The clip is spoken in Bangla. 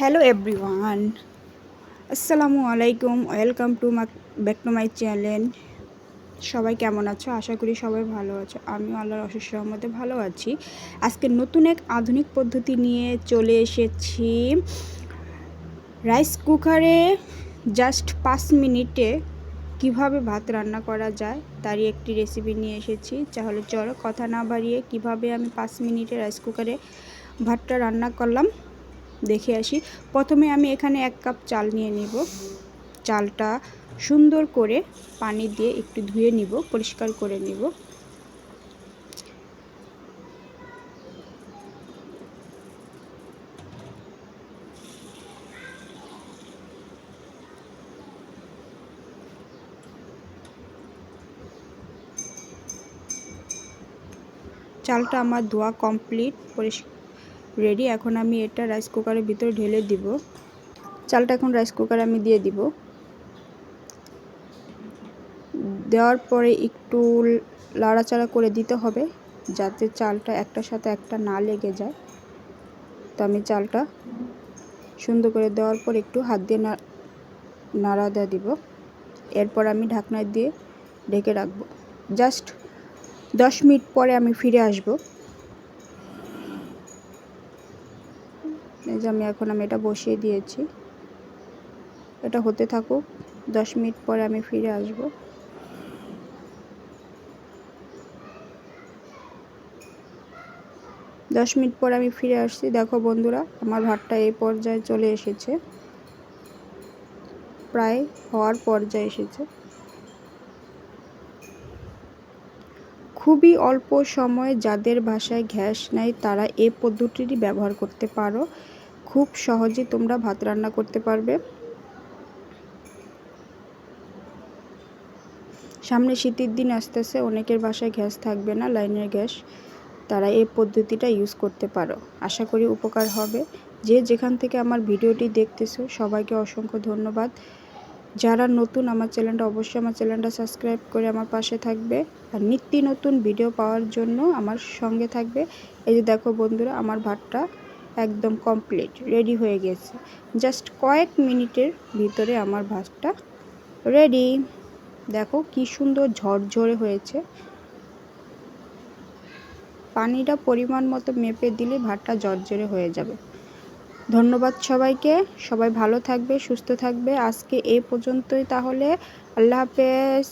হ্যালো এভরিওয়ান আসসালামু আলাইকুম welcome to my back to my channel সবাই কেমন আছো? আশা করি সবাই ভালো আছো। আমি আল্লাহর অশেষ রহমতে ভালো আছি। আজকে নতুন এক আধুনিক পদ্ধতি নিয়ে চলে এসেছি। রাইস কুকারে জাস্ট পাঁচ মিনিটে কীভাবে ভাত রান্না করা যায়, তারই একটি রেসিপি নিয়ে এসেছি। তাহলে চলো কথা না বাড়িয়ে কীভাবে আমি পাঁচ মিনিটে রাইস কুকারে ভাতটা রান্না করলাম। দেখে আসি। প্রথমে আমি এখানে এক কাপ চাল নিয়ে নিব। চালটা সুন্দর করে পানি দিয়ে একটু ধুয়ে নিব, পরিষ্কার করে নিব। চালটা আমার ধোয়া কমপ্লিট, পরিষ্কার রেডি, এখন আমি এটা রাইস কুকারের ভিতরে ঢেলে দিব। চালটা এখন রাইস কুকারে আমি দিয়ে দিব। দেওয়ার পরে একটু লাড়াচাড়া করে দিতে হবে, যাতে চালটা একটার সাথে একটা না লেগে যায়। তো আমি চালটা সুন্দর করে দেওয়ার পর একটু হাত দিয়ে নাড়া দেওয়া দিব। এরপর আমি ঢাকনা দিয়ে ঢেকে রাখব। জাস্ট দশ মিনিট পরে আমি ফিরে আসব। এই যে আমি এখন আমি এটা বসিয়ে দিয়েছি। এটা হতে থাকুক, দশ মিনিট পরে আমি ফিরে আসব। দশ মিনিট পরে আমি ফিরে আসছি। দেখো বন্ধুরা, আমার ভাতটা এই পর্যায়ে চলে এসেছে। প্রায় হওয়ার পর্যায়ে এসেছে। খুবই অল্প সময়ে যাদের বাসায় গ্যাস নাই, তারা এই পদ্ধতিটি ব্যবহার করতে পারো। খুব সহজে তোমরা ভাত রান্না করতে পারবে। সামনে শীতের দিন আসতেছে, অনেকের বাসায় গ্যাস থাকবে না, লাইনের গ্যাস। তারা এই পদ্ধতিটা ইউজ করতে পারো। আশা করি উপকার হবে। যে যেখান থেকে আমার ভিডিওটি দেখতেছো, সবাইকে অসংখ্য ধন্যবাদ। যারা নতুন আমার চ্যানেলটা, অবশ্যই আমার চ্যানেলটা সাবস্ক্রাইব করে আমার পাশে থাকবে। আর নিত্য নতুন ভিডিও পাওয়ার জন্য আমার সঙ্গে থাকবে। এই যে দেখো বন্ধুরা, আমার ভাতটা একদম কমপ্লিট রেডি হয়ে গেছে। জাস্ট কয়েক মিনিটের ভিতরে আমার ভাতটা রেডি দেখো কি সুন্দর ঝরঝরে হয়েছে। পানিটা পরিমাণ মতো মেপে দিলে ভাতটা ঝরঝরে হয়ে যাবে। ধন্যবাদ সবাইকে। সবাই ভালো থাকবে, সুস্থ থাকবে। আজকে এই পর্যন্তই তাহলে। আল্লাহ হাফেজ।